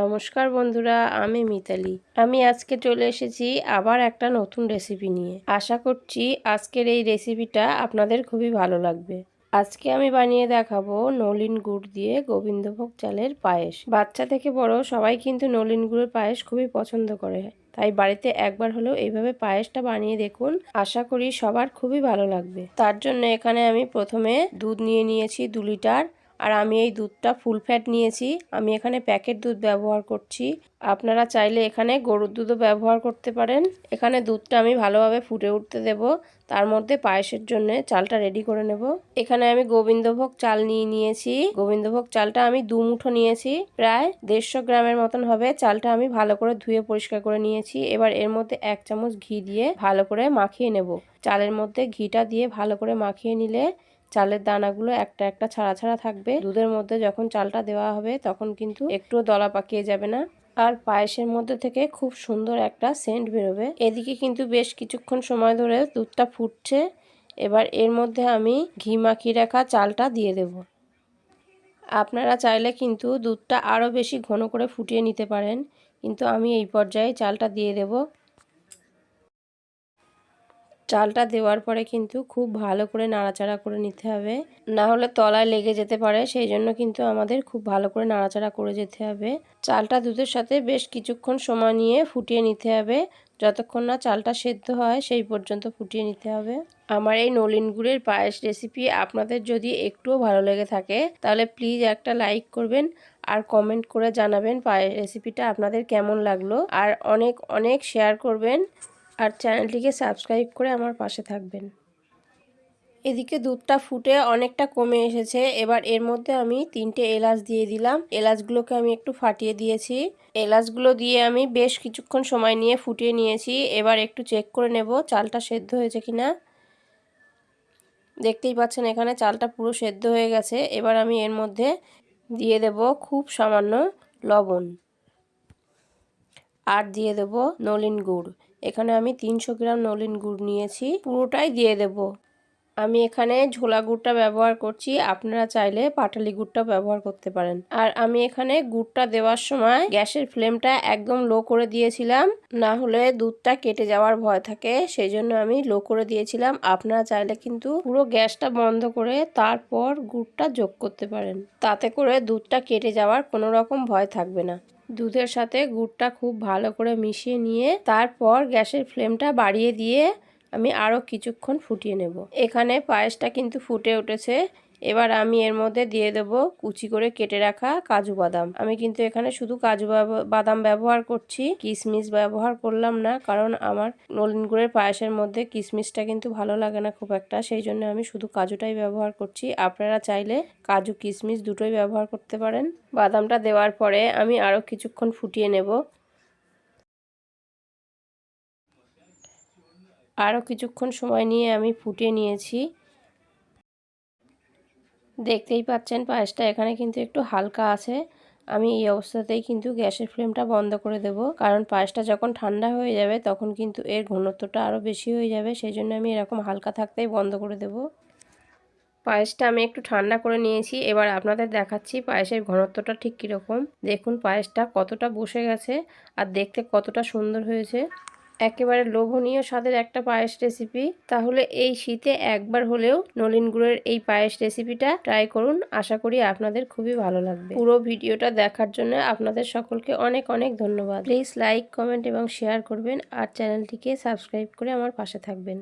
নমস্কার বন্ধুরা, আমি মিতালি। আমি আজকে চলে এসেছি আবার একটা নতুন রেসিপি নিয়ে। আশা করছি আজকের এই রেসিপিটা আপনাদের খুবই ভালো লাগবে। আজকে আমি বানিয়ে দেখাবো নলিন গুড় দিয়ে গোবিন্দভোগ চালের পায়েস। বাচ্চা থেকে বড় সবাই কিন্তু নলিন গুড়ের পায়েস খুবই পছন্দ করে। তাই বাড়িতে একবার হলেও এইভাবে পায়েসটা বানিয়ে দেখুন, আশা করি সবার খুবই ভালো লাগবে। তার জন্য এখানে আমি প্রথমে দুধ নিয়ে নিয়েছি দু লিটার। আর আমি এই দুধটা ফুল ফ্যাট নিয়েছি। আমি এখানে প্যাকেট দুধ ব্যবহার করছি। আপনারা চাইলে এখানে গরুর দুধও ব্যবহার করতে পারেন। এখানে দুধটা আমি ভালোভাবে ফুটে উঠতে দেব। তার মধ্যে পায়েসের জন্য চালটা রেডি করে নেব। এখানে আমি গোবিন্দভোগ চাল নিয়ে নিয়েছি। গোবিন্দভোগ চালটা আমি দু মুঠো নিয়েছি। প্রায় দেড়শো গ্রামের মতন হবে। চালটা আমি ভালো করে ধুয়ে পরিষ্কার করে নিয়েছি। এবার এর মধ্যে এক চামচ ঘি দিয়ে ভালো করে মাখিয়ে নেব। চালের মধ্যে ঘিটা দিয়ে ভালো করে মাখিয়ে নিলে চালের দানাগুলো একটা একটা ছাড়া ছাড়া থাকবে। দুধের মধ্যে যখন চালটা দেওয়া হবে তখন কিন্তু একটুও দলা পাকিয়ে যাবে না। আর পায়েসের মধ্যে থেকে খুব সুন্দর একটা সেন্ট বেরোবে। এদিকে কিন্তু বেশ কিছুক্ষণ সময় ধরে দুধটা ফুটছে। এবার এর মধ্যে আমি ঘি মাখিয়ে রাখা চালটা দিয়ে দেব। আপনারা চাইলে কিন্তু দুধটা আরও বেশি ঘন করে ফুটিয়ে নিতে পারেন। কিন্তু আমি এই পর্যায়ে চালটা দিয়ে দেব। চালটা দেওয়ার পরে কিন্তু খুব ভালো করে নাড়াচাড়া করে নিতে হবে। না হলে তলায় লেগে যেতে পারে, সেই জন্য কিন্তু আমাদের খুব ভালো করে নাড়াচাড়া করে যেতে হবে। চালটা দুধের সাথে বেশ কিছুক্ষণ সময় নিয়ে ফুটিয়ে নিতে হবে। যতক্ষণ না চালটা সেদ্ধ হয়, সেই পর্যন্ত ফুটিয়ে নিতে হবে। আমার এই নলিন গুড়ের পায়েস রেসিপি আপনাদের যদি একটুও ভালো লেগে থাকে, তাহলে প্লিজ একটা লাইক করবেন আর কমেন্ট করে জানাবেন পায়েস রেসিপিটা আপনাদের কেমন লাগল। আর অনেক অনেক শেয়ার করবেন। আর চ্যানেলটিকে সাবস্ক্রাইব করে আমার পাশে থাকবেন। এদিকে দুধটা ফুটে অনেকটা কমে এসেছে। এবার এর মধ্যে আমি তিনটে এলাচ দিয়ে দিলাম। এলাচগুলোকে আমি একটু ফাটিয়ে দিয়েছি। এলাচগুলো দিয়ে আমি বেশ কিছুক্ষণ সময় নিয়ে ফুটিয়ে নিয়েছি। এবার একটু চেক করে নেব চালটা সেদ্ধ হয়েছে কিনা। দেখতেই পাচ্ছেন এখানে চালটা পুরো সেদ্ধ হয়ে গেছে। এবার আমি এর মধ্যে দিয়ে দেব খুব সামান্য লবণ। আর দিয়ে দেব নলিন গুড়। এখানে আমি তিনশো গ্রাম নলিন গুড় নিয়েছি, পুরোটাই দিয়ে দেব। আমি এখানে ঝোলা গুড়টা ব্যবহার করছি, আপনারা চাইলে পাটালি গুড়টা ব্যবহার করতে পারেন। আর আমি এখানে গুড়টা দেওয়ার সময় গ্যাসের ফ্লেমটা একদম লো করে দিয়েছিলাম, না হলে দুধটা কেটে যাওয়ার ভয় থাকে, সেই জন্য আমি লো করে দিয়েছিলাম। আপনারা চাইলে কিন্তু পুরো গ্যাসটা বন্ধ করে তারপর গুড়টা যোগ করতে পারেন। তাতে করে দুধটা কেটে যাওয়ার কোনো রকম ভয় থাকবে না। দুধের সাথে গুড়টা খুব ভালো করে মিশিয়ে নিয়ে তারপর গ্যাসের ফ্লেমটা বাড়িয়ে দিয়ে আমি আরও কিছুক্ষণ ফুটিয়ে নেব। এখানে পায়েসটা কিন্তু ফুটে উঠেছে। এবার আমি এর মধ্যে দিয়ে দেব কুচি করে কেটে রাখা কাজু বাদাম। আমি কিন্তু এখানে শুধু কাজু বাদাম ব্যবহার করছি কিশমিশ ব্যবহার করলাম না, কারণ আমার নলিন গুড়ের পায়েসের মধ্যে কিশমিশটা কিন্তু ভালো লাগে না খুব একটা, সেই জন্য আমি শুধু কাজুটাই ব্যবহার করছি। আপনারা চাইলে কাজু কিশমিশ দুটোই ব্যবহার করতে পারেন। বাদামটা দেওয়ার পরে আমি আরও কিছুক্ষণ ফুটিয়ে নেব। আরও কিছুক্ষণ সময় নিয়ে আমি ফুটিয়ে নিয়েছি। দেখতেই পাচ্ছেন পায়েসটা। এখানে কিন্তু একটু হালকা আছে। আমি এই অবস্থাতেই কিন্তু গ্যাসের ফ্লেমটা বন্ধ করে দেব। কারণ পায়েসটা যখন ঠান্ডা হয়ে যাবে, তখন কিন্তু এর ঘনত্বটা আরও বেশি হয়ে যাবে। সেই জন্য আমি এরকম হালকা থাকতেই বন্ধ করে দেব। পায়েসটা আমি একটু ঠান্ডা করে নিয়েছি। এবার আপনাদের দেখাচ্ছি পায়েসের ঘনত্বটা ঠিক কীরকম। দেখুন পায়েসটা কতটা বসে গেছে আর দেখতে কতটা সুন্দর হয়েছে। একেবারে লোভনীয় স্বাদের একটা পায়েস রেসিপি তাহলে এই শীতে একবার হলেও নলিন গুড়ের এই পায়েস রেসিপিটা ট্রাই করুন। আশা করি আপনাদের খুবই ভালো লাগবে। পুরো ভিডিওটা দেখার জন্য আপনাদের সকলকে অনেক অনেক ধন্যবাদ। প্লিজ লাইক কমেন্ট এবং শেয়ার করবেন আর চ্যানেলটিকে সাবস্ক্রাইব করে আমার পাশে থাকবেন।